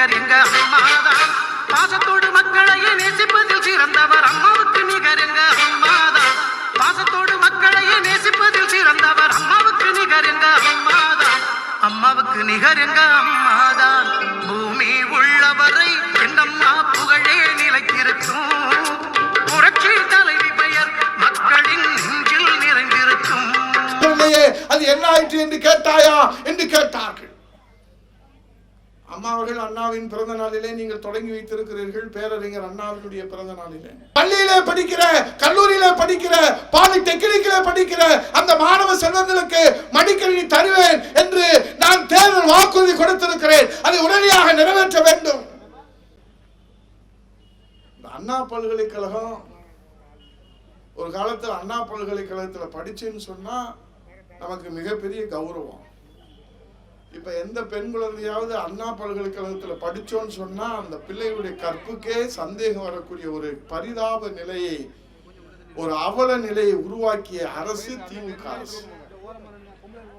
நிகர் எங்க அம்மாதான் பாசத்தோடு மக்களையே நேசிப்பதில் சிறந்தவர் அம்மாவுக்கு நிகர் எங்க அம்மாதான் பாசத்தோடு மக்களையே நேசிப்பதில் சிறந்தவர் அம்மாவுக்கு நிகர் எங்க அம்மாதான் அம்மாவுக்கு நிகர் எங்க அம்மாதான் பூமி உள்ளவரை என்னம்மா புகழே நிலைத்திருக்கும். புரட்சி தலைவி பெயர் மக்களின் நெஞ்சில் நிறைந்திருக்கும். அது என்ன ஆயிற்று என்று கேட்டாயா? என்று கேட்டார்கள். அம்மா அவர்கள் அண்ணாவின் பிறந்த நாளிலே நீங்கள் தொடங்கி வைத்திருக்கிறீர்கள். பேரறிஞர் அண்ணாவினுடைய பிறந்த நாளிலே. பள்ளியிலே படிக்கிற கல்லூரியிலே படிக்கிற பாலிடெக்னிக்கிலே படிக்கிற அந்த மாணவ செல்வங்களுக்கு மடிக்கணினி தருவேன் என்று நான் தேர்தல் வாக்குறுதி கொடுத்திருக்கிறேன். அதை உடனடியாக நிறைவேற்ற வேண்டும். அண்ணா பல்கலைக்கழகம் ஒரு காலத்துல அண்ணா பல்கலைக்கழகத்துல படிச்சேன்னு சொன்னா நமக்கு மிகப்பெரிய கௌரவம். இப்போ எந்த பெண் குழந்தையாவது அண்ணா பல்கலைக்கழகத்தில் படித்தோன்னு சொன்னால் அந்த பிள்ளையுடைய கற்புக்கே சந்தேகம் வரக்கூடிய ஒரு பரிதாப நிலையை ஒரு அவல நிலையை உருவாக்கிய அரசு திமுக அரசு.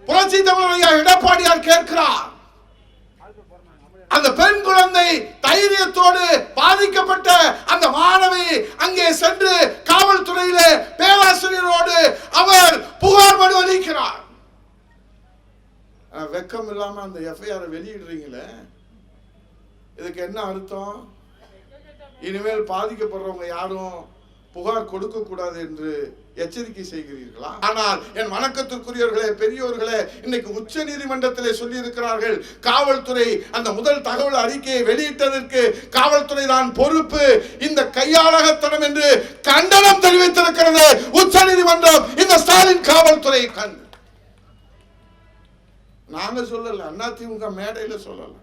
புரட்சி தமிழ் எடப்பாடியார் கேட்கிறார். அந்த பெண் குழந்தை வெளியிடுறீங்களே இதுக்கு என்ன அர்த்தம்? இனிமேல் பாதிக்கப்படுறவங்க யாரும் புகார் கொடுக்க கூடாது என்று எச்சரிக்கை செய்கிறீர்களா? ஆனால் என் வணக்கத்திற்குரியவர்களே பெரியோர்களே இன்னைக்கு உச்ச நீதிமன்றத்திலே சொல்லி இருக்கிறார்கள் காவல்துறை அந்த முதல் தகவல் அறிக்கையை வெளியிட்டதற்கு காவல்துறை தான் பொறுப்பு. இந்த கையாளகத்தனம் என்று கண்டனம் தெரிவித்திருக்கிறது உச்ச நீதிமன்றம் இந்த ஸ்டாலின் காவல்துறை கண்டு நாங்க சொல்லல அதிமுக மேடையில சொல்லல.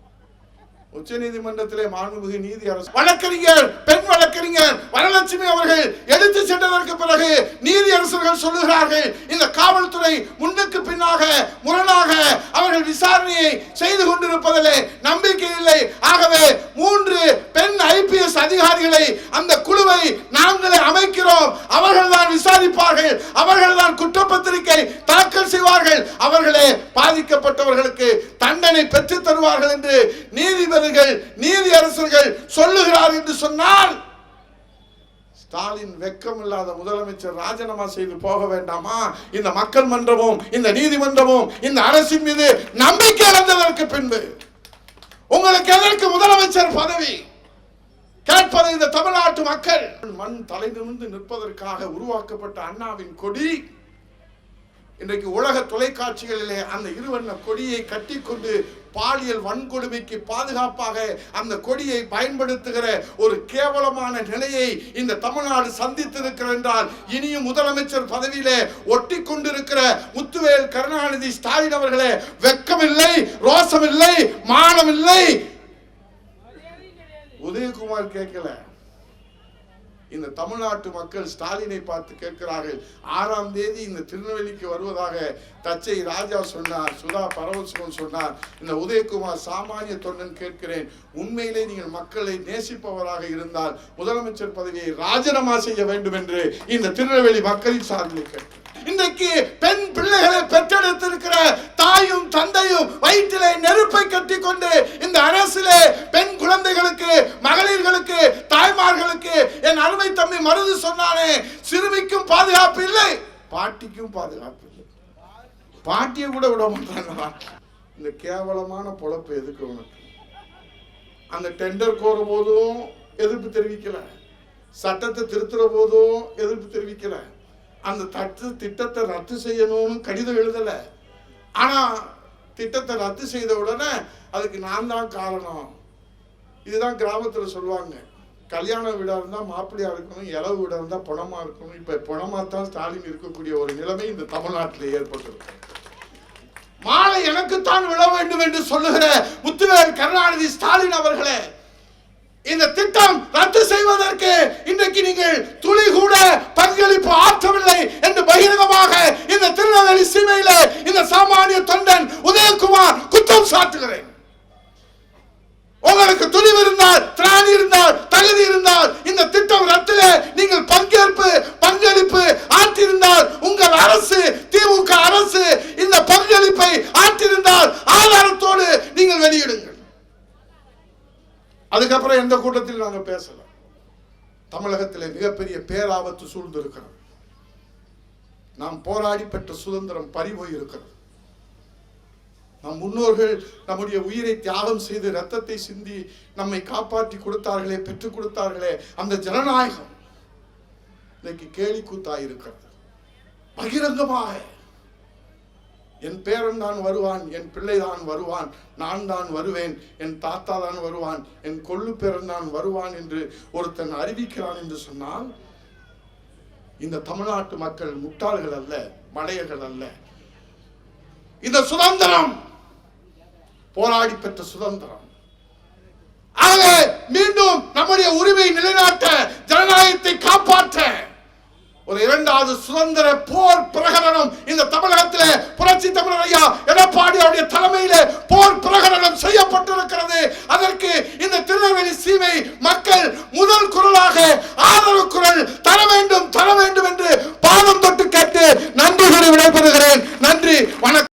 உச்ச நீதிமன்றத்திலே மாண்புமிகு நீதி அரசு. வழக்கறிஞர் பெண் வழக்கறிஞர் வரலட்சுமி அவர்கள் எடுத்து சென்றதற்கு பிறகு நீதி அரசர்கள் சொல்லுகிறார்கள் இந்த காவல்துறை முன்னுக்கு பின்னாக முரணாக அவர்கள் விசாரணையை செய்து கொண்டிருப்பதிலே நம்பிக்கை இல்லை. ஆகவே மூன்று பெண் ஐபிஎஸ் அதிகாரிகளை அந்த குழுவை நாங்களே அமைக்கிறோம். அவர்கள் தான் விசாரிப்பார்கள். அவர்கள் தருவார்கள். அவர்களே பாதிக்கப்பட்டவர்களுக்கு தண்டனை பெற்று தருவார்கள் என்று நீதிபதிகள் நீதி அரசர்கள் சொல்லுகிறார் என்று சொன்னால் ஸ்டாலின் வெக்கம் இல்லாத முதலமைச்சர் ராஜினாமா செய்து போக வேண்டாமா? இந்த மக்கள் மன்றமும் இந்த நீதிமன்றமும் இந்த அரசின் மீது நம்பிக்கை இழந்ததற்கு பின்பு உங்களுக்கு எதற்கு முதலமைச்சர் பதவி? கேட்பது இந்த தமிழ்நாட்டு மக்கள். மண் தலை நிமிர்ந்து நிற்பதற்காக உருவாக்கப்பட்ட அண்ணாவின் கொடி இன்றைக்கு உலக தொலைக்காட்சிகளிலே அந்த இருவண்ண கொடியை கட்டிக்கொண்டு பாலியல் வன்கொடுமைக்கு பாதுகாப்பாக அந்த கொடியை பயன்படுத்துகிற ஒரு கேவலமான நிலையை இந்த தமிழ்நாடு சந்தித்திருக்கிறது என்றால் இனியும் முதலமைச்சர் பதவியிலே ஒட்டி கொண்டிருக்கிற முத்துவேல் கருணாநிதி ஸ்டாலின் அவர்களே வெக்கமில்லை ரோசமில்லை மானமில்லை. உதயகுமார் கேட்கல. இந்த தமிழ்நாட்டு மக்கள் ஸ்டாலினை பார்த்து கேட்கிறார்கள். ஆறாம் தேதி இந்த திருநெல்வேலிக்கு வருவதாக தச்சை ராஜா சொன்னார் சுதா பரமசிவன் சொன்னார். இந்த உதயகுமார் சாமானிய தொண்டன் கேட்கிறேன். உண்மையிலே நீங்கள் மக்களை நேசிப்பவராக இருந்தால் முதலமைச்சர் பதவியை ராஜினாமா செய்ய வேண்டும் என்று இந்த திருநெல்வேலி மக்களின் சார்பில் கேட்கிறேன் இன்றைக்கு பெண் பிள்ளைகளை பெற்றெடுத்திருக்கிற தாயும் தந்தையும் வயிற்றிலே நெருப்பை கட்டி கொண்டு இந்த அரசிலே பெண் குழந்தைகளுக்கு மகளிர்களுக்கு தாய்மார்களுக்கு என் அருமை தம்பி மருது சொன்னானே சிறுமிக்கும் பாதுகாப்பு இல்லை பாட்டிக்கும் பாதுகாப்பு இல்லை. பாட்டியை கூட விட மாட்டாங்க இந்த கேவலமான பொழப்பு எதுக்கு உனக்கு? அந்த டெண்டர் கோர போதும் எதிர்ப்பு தெரிவிக்கல. சட்டத்தை திருத்துற போதும் எதிர்ப்பு தெரிவிக்கல. அந்த தட்டு திட்டத்தை ரத்து செய்யணும்னு கடிதம் எழுதலை. ஆனால் திட்டத்தை ரத்து செய்த உடனே அதுக்கு நான் தான் காரணம். இதுதான் கிராமத்தில் சொல்லுவாங்க. கல்யாண வீடாக இருந்தால் மாப்பிள்ளையாக இருக்கணும் இளவு வீடாக இருந்தால் பணமாக இருக்கணும். இப்போ பணமாக தான் ஸ்டாலின் இருக்கக்கூடிய ஒரு நிலைமை இந்த தமிழ்நாட்டில் ஏற்பட்டிருக்கு. மாலை எனக்குத்தான் விழ வேண்டும் என்று சொல்லுகிற முத்துவேல் கருணாநிதி ஸ்டாலின் அவர்களே இந்த திட்டம் ரத்து செய்வதற்கு இன்றைக்கு நீங்கள் துளி கூட பங்களிப்பு ஆற்றவில்லை என்று பகிரங்கமாக இந்த திருநெல்வேலி சீமையில இந்த சாமானிய தொண்டன் உதயகுமார் குற்றம் சாட்டுகிறேன். உங்களுக்கு துணிவு இருந்தால் திராணி இருந்தால் தகுதி இருந்தால் இந்த திட்டம் ரத்தில நீங்கள் பங்கேற்பு பங்களிப்பு ஆற்றிருந்தால் உங்கள் அரசு பேசலை தமிழகத்தில் மிகப்பெரிய பேராபத்து சூழ்ந்து இருக்கிறது நாம் போராடி பெற்ற சுதந்திரம் பறிபோய் இருக்கிறது நம் முன்னோர்கள் நம்முடைய உயிரை தியாகம் செய்து ரத்தத்தை சிந்தி நம்மை காப்பாற்றி கொடுத்தார்களே பெற்றுக் கொடுத்தார்களே அந்த ஜனநாயகம் இன்னைக்கு கேலி கூத்தாயிருக்கிறது பகிரங்கமாக என் பேரன் தான் வருவான் என் பிள்ளை தான் வருவான் நான் தான் வருவேன் என் தாத்தா தான் வருவான் என் கொள்ளு பேரன் தான் வருவான் என்று ஒருத்தன் அறிவிக்கிறான் என்று சொன்னால் இந்த தமிழ்நாட்டு மக்கள் முட்டாள்கள் அல்ல மடையர்கள் அல்ல. இந்த சுதந்திரம் போராடி பெற்ற சுதந்திரம். ஆக மீண்டும் நம்முடைய உரிமை நிலைநாட்ட ஜனநாயகத்தை காப்பாற்ற ஒரு இரண்டாவது சுதந்திர போர் பிரகரணம் இந்த தமிழகத்தில் புரட்சி தமிழர் ஐயா எடப்பாடி அவருடைய தலைமையிலே போர்